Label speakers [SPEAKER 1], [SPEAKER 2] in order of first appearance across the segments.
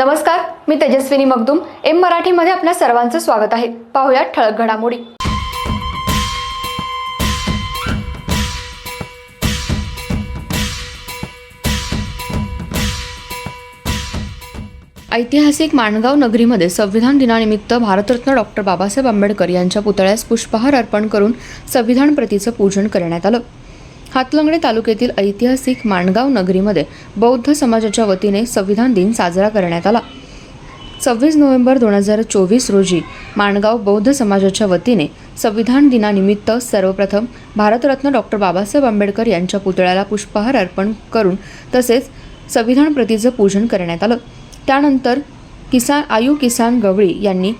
[SPEAKER 1] नमस्कार मी तेजस्विनी मगदुम. एम मराठीमध्ये आपल्या सर्वांचं स्वागत आहे. पाहुयात ठळक घडामोडी. ऐतिहासिक माणगाव नगरीमध्ये संविधान दिनानिमित्त भारतरत्न डॉक्टर बाबासाहेब आंबेडकर यांच्या पुतळ्यास पुष्पहार अर्पण करून संविधान प्रतीचं पूजन करण्यात आलं. हातलंगडे तालुक्यातील ऐतिहासिक माणगाव नगरीमध्ये बौद्ध समाजाच्या वतीने संविधान दिन साजरा करण्यात आला. सव्वीस नोव्हेंबर दोन हजार चोवीस रोजी माणगाव बौद्ध समाजाच्या वतीने संविधान दिनानिमित्त सर्वप्रथम भारतरत्न डॉक्टर बाबासाहेब आंबेडकर यांच्या पुतळ्याला पुष्पहार अर्पण करून तसेच संविधान प्रतीचं पूजन करण्यात आलं. त्यानंतर किसान आयु किसान गवळी यांनी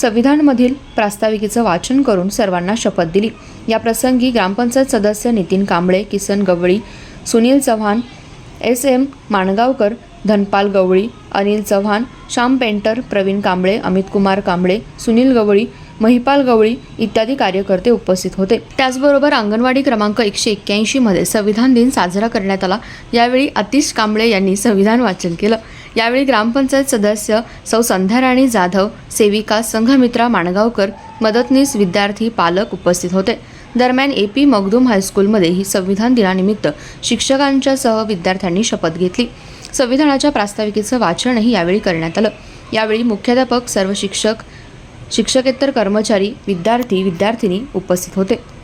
[SPEAKER 1] संविधानमधील प्रास्ताविकेचं वाचन करून सर्वांना शपथ दिली. या प्रसंगी ग्रामपंचायत सदस्य Nitin Kamble Kisan Gawali Sunil Chavan S M Mangaonkar Dhanpal Gawali Anil Chavan Shyam painter Pravin Kamble Amit Kumar Kamble Sunil Gawali Mahipal Gawali इत्यादी कार्यकर्ते उपस्थित होते. त्याचबरोबर अंगणवाडी क्रमांक एकशे एक्क्याऐंशीमध्ये संविधान दिन साजरा करण्यात आला. यावेळी आतिश कांबळे यांनी संविधान वाचन केलं. यावेळी ग्रामपंचायत सदस्य सौ संध्याराणी जाधव सेविका संघमित्रा माणगावकर मदतनीस विद्यार्थी पालक उपस्थित होते. दरम्यान ए पी मगदूम हायस्कूलमध्ये ही संविधान दिनानिमित्त शिक्षकांच्या सह विद्यार्थ्यांनी शपथ घेतली. संविधानाच्या प्रास्ताविकेचं वाचनही यावेळी करण्यात आलं. यावेळी मुख्याध्यापक सर्व शिक्षक शिक्षकेतर कर्मचारी विद्यार्थी विद्यार्थिनी उपस्थित होते.